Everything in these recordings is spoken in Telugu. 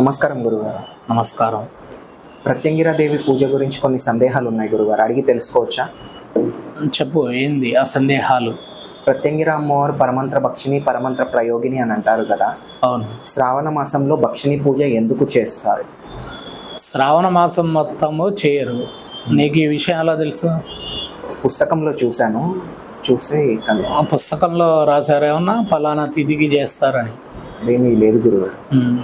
నమస్కారం గురుగారు. నమస్కారం. ప్రత్యంగిరాదేవి పూజ గురించి కొన్ని సందేహాలు ఉన్నాయి గురుగారు. అడిగి తెలుసుకోవచ్చా? చెప్పు ఏంది ఆ సందేహాలు? ప్రత్యంగిర అమ్మవారు పరమంత్ర భక్షిణి పరమంత్ర ప్రయోగిని అని అంటారు కదా. అవును. శ్రావణ మాసంలో భక్షిణి పూజ ఎందుకు చేస్తారు? శ్రావణ మాసం మొత్తము చేయరు. నీకు ఈ విషయం ఎలా తెలుసు? పుస్తకంలో చూశాను. చూసి కన్- ఆ పుస్తకంలో రాశారేమన్నా? పలానా తిథికి చేస్తారని. అదేమీ లేదు గురుగారు. ఉమ్.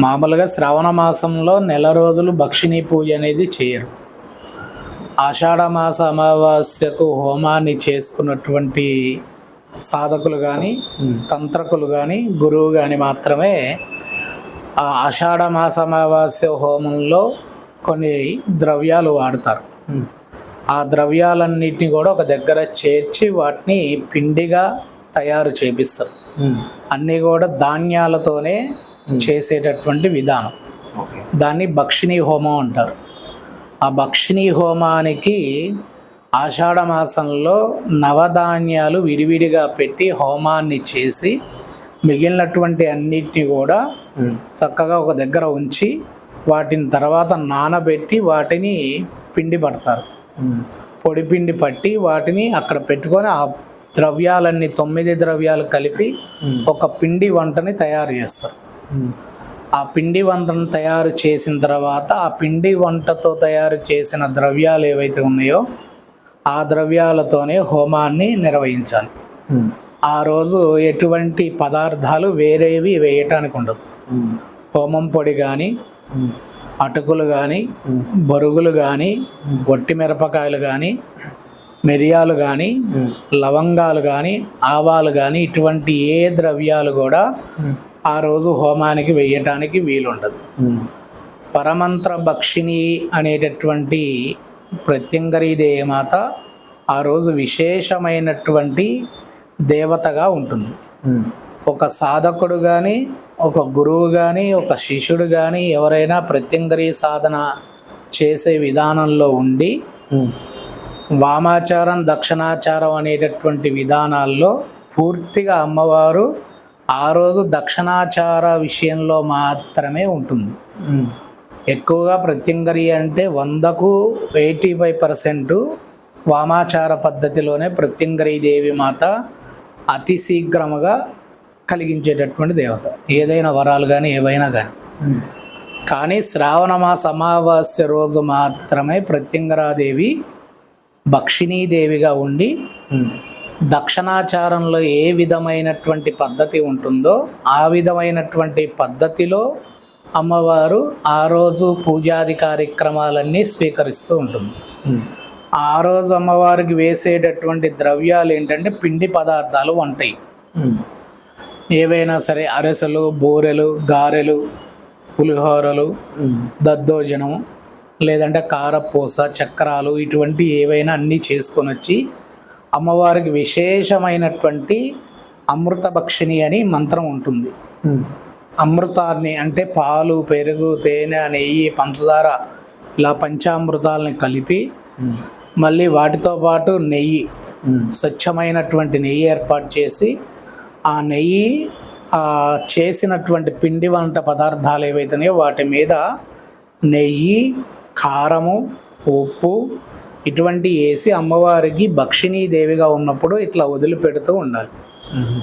మామూలుగా శ్రావణ మాసంలో నెల రోజులు భక్షిణీ పూజ అనేది చేయరు ఆషాఢ మాస అమావాస్యకు హోమాన్ని చేసుకున్నటువంటి సాధకులు కానీ. తంత్రకులు కానీ గురువు కానీ మాత్రమే ఆ ఆషాఢ మాస అమావాస్య హోమంలో కొన్ని ద్రవ్యాలు వాడతారు. ఆ ద్రవ్యాలన్నిటిని కూడా ఒక దగ్గర చేర్చి వాటిని పిండిగా తయారు చేపిస్తారు. అన్నీ కూడా ధాన్యాలతోనే చేసేటటువంటి విధానం దాన్ని భక్షిణీ హోమం అంటారు ఆ భక్షిణీ హోమానికి ఆషాఢ మాసంలో నవధాన్యాలు విడివిడిగా పెట్టి హోమాన్ని చేసి మిగిలినటువంటి అన్నిటిని కూడా ఉమ్. చక్కగా ఒక దగ్గర ఉంచి వాటిని తర్వాత నానబెట్టి వాటిని పిండి పడతారు ఉమ్. పొడి పిండి పట్టి వాటిని అక్కడ పెట్టుకొని ఆ ద్రవ్యాలన్నీ తొమ్మిది ద్రవ్యాలు కలిపి. ఒక పిండి వంటని తయారు చేస్తారు. ఆ పిండి వంటను తయారు చేసిన తర్వాత ఆ పిండి వంటతో తయారు చేసిన ద్రవ్యాలు ఏవైతే ఉన్నాయో ఆ ద్రవ్యాలతోనే హోమాన్ని నిర్వహించాలి. ఆ రోజు ఎటువంటి పదార్థాలు వేరేవి వేయటానికి ఉండదు. హోమం పొడి కానీ. అటుకులు కానీ. బొరుగులు కానీ ఒట్టి మిరపకాయలు కానీ మిరియాలు కానీ. లవంగాలు కానీ ఆవాలు కానీ ఇటువంటి ఏ ద్రవ్యాలు కూడా. ఆ రోజు హోమానికి వేయటానికి వీలుండదు. పరమంత్ర భక్షిణి అనేటటువంటి ప్రత్యంగరీ దేవమాత ఆ రోజు విశేషమైనటువంటి దేవతగా ఉంటుంది. ఒక సాధకుడు కానీ ఒక గురువు కానీ ఒక శిష్యుడు కానీ ఎవరైనా ప్రత్యంగరీ సాధన చేసే విధానంలో ఉండి. వామాచారం దక్షిణాచారం అనేటటువంటి విధానాల్లో పూర్తిగా అమ్మవారు ఆ రోజు దక్షిణాచార విషయంలో మాత్రమే ఉంటుంది. ఎక్కువగా ప్రత్యంగరి అంటే వందకు ఎయిటీ ఫైవ్ పర్సెంట్ వామాచార పద్ధతిలోనే ప్రత్యంగరీ దేవి మాత అతి శీఘ్రముగా కలిగించేటటువంటి దేవత ఏదైనా వరాలు కానీ ఏవైనా కానీ. కానీ శ్రావణ మాస అమావాస్య రోజు మాత్రమే ప్రత్యంగరాదేవి భక్షిణీదేవిగా ఉండి. దక్షిణాచారంలో ఏ విధమైనటువంటి పద్ధతి ఉంటుందో ఆ విధమైనటువంటి పద్ధతిలో అమ్మవారు ఆ రోజు పూజాది కార్యక్రమాలన్నీ స్వీకరిస్తూ ఉంటుంది. ఆ రోజు అమ్మవారికి వేసేటటువంటి ద్రవ్యాలు ఏంటంటే పిండి పదార్థాలు ఉమ్. ఏవైనా సరే అరసలు బూరెలు గారెలు పులిహోరలు. దద్దోజనం లేదంటే కారపూస చక్రాలు ఇటువంటి ఏవైనా అన్నీ చేసుకొని వచ్చి అమ్మవారికి విశేషమైనటువంటి అమృత భక్షిణి అని మంత్రం ఉంటుంది. అమృతాన్ని అంటే పాలు పెరుగు తేనె నెయ్యి పంచదార ఇలా పంచామృతాలని కలిపి. మళ్ళీ వాటితో పాటు నెయ్యి. స్వచ్ఛమైనటువంటి నెయ్యి ఏర్పాటు చేసి ఆ నెయ్యి చేసినటువంటి పిండి వంట పదార్థాలు ఏవైతున్నాయో వాటి మీద నెయ్యి కారము ఉప్పు ఇటువంటి వేసి అమ్మవారికి భక్షిణీ దేవిగా ఉన్నప్పుడు ఇట్లా వదిలిపెడుతూ ఉండాలి.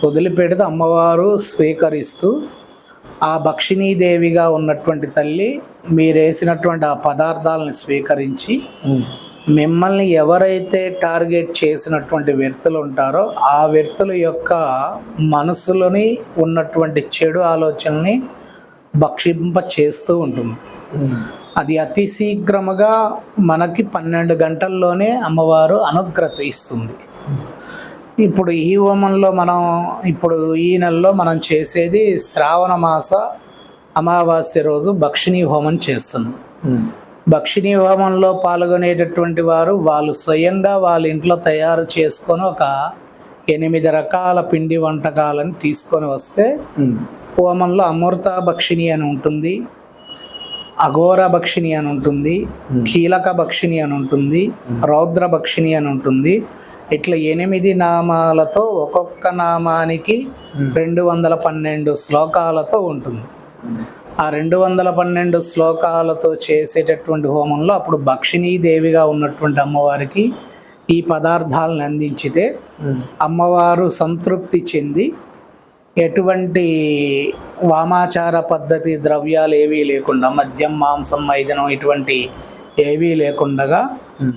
వదిలిపెడితే అమ్మవారు స్వీకరిస్తూ ఆ భక్షిణీ దేవిగా ఉన్నటువంటి తల్లి మీరేసినటువంటి ఆ పదార్థాలను స్వీకరించి. మిమ్మల్ని ఎవరైతే టార్గెట్ చేసినటువంటి వ్యక్తులు ఉంటారో ఆ వ్యక్తుల యొక్క మనసులోని ఉన్నటువంటి చెడు ఆలోచనల్ని భక్షింప చేస్తూ ఉంటుంది. అది అతి శీఘ్రముగా మనకి పన్నెండు గంటల్లోనే అమ్మవారు అనుగ్రత ఇస్తుంది ఇప్పుడు ఈ హోమంలో మనం ఇప్పుడు ఈ నెలలో మనం చేసేది శ్రావణ మాస అమావాస్య రోజు భక్షిణీ హోమం చేస్తున్నాం. భక్షిణీ హోమంలో పాల్గొనేటటువంటి వారు వాళ్ళు స్వయంగా వాళ్ళ ఇంట్లో తయారు చేసుకొని ఒక ఎనిమిది రకాల పిండి వంటకాలను తీసుకొని వస్తే. హోమంలో అమృత భక్షిణి అని ఉంటుంది అఘోర భక్షిణి అని ఉంటుంది కీలక భక్షిణి అని ఉంటుంది రౌద్ర భక్షిణి అని ఉంటుంది. ఇట్లా ఎనిమిది నామాలతో ఒక్కొక్క నామానికి రెండు వందల పన్నెండు శ్లోకాలతో ఉంటుంది. ఆ రెండు వందల పన్నెండు శ్లోకాలతో చేసేటటువంటి హోమంలో అప్పుడు భక్షిణీ దేవిగా ఉన్నటువంటి అమ్మవారికి ఈ పదార్థాలను అందించితే. అమ్మవారు సంతృప్తి చెంది ఎటువంటి వామాచార పద్ధతి ద్రవ్యాలు ఏవీ లేకుండా మద్యం మాంసం మైదనం ఇటువంటి ఏవీ లేకుండగా